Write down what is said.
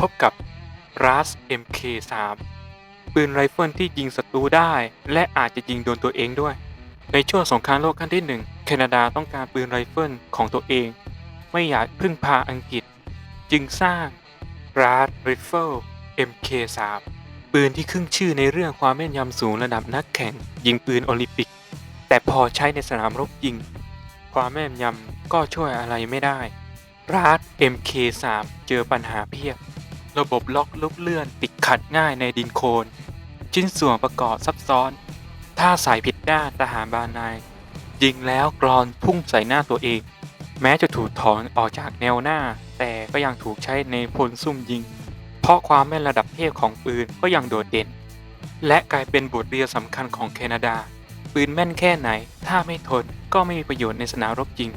พบกับ RAS MK3 ปืนไรเฟิลที่ยิงศัตรูได้ และอาจจะยิงโดนตัวเองด้วย ในช่วงสงครามโลกครั้งที่หนึ่งแคนาดาต้องการปืนไรเฟิลของตัวเอง ไม่อยากพึ่งพาอังกฤษ จึงสร้าง RAS Rifle MK3 ปืนที่ขึ้นชื่อในเรื่องความแม่นยำสูงระดับนักแข่ง ยิงปืนโอลิมปิก แต่พอใช้ในสนามรบจริง ความแม่นยำก็ช่วยอะไรไม่ได้ RAS MK3 เจอปัญหาเพียบ ระบบล็อกลุกเลื่อนติดขัดง่ายในดินโคลนชิ้นส่วนประกอบซับซ้อน ถ้าใส่ผิดด้านทหารบานนายยิงแล้วกรอนพุ่งใส่หน้าตัวเอง แม้จะถูกถอนออกจากแนวหน้า แต่ก็ยังถูกใช้ในพลซุ่มยิง เพราะความแม่นระดับเทพของปืนก็ยังโดดเด่น และกลายเป็นบทเรียนสำคัญของแคนาดา ปืนแม่นแค่ไหน ถ้าไม่ทนก็ไม่มีประโยชน์ในสนามรบจริง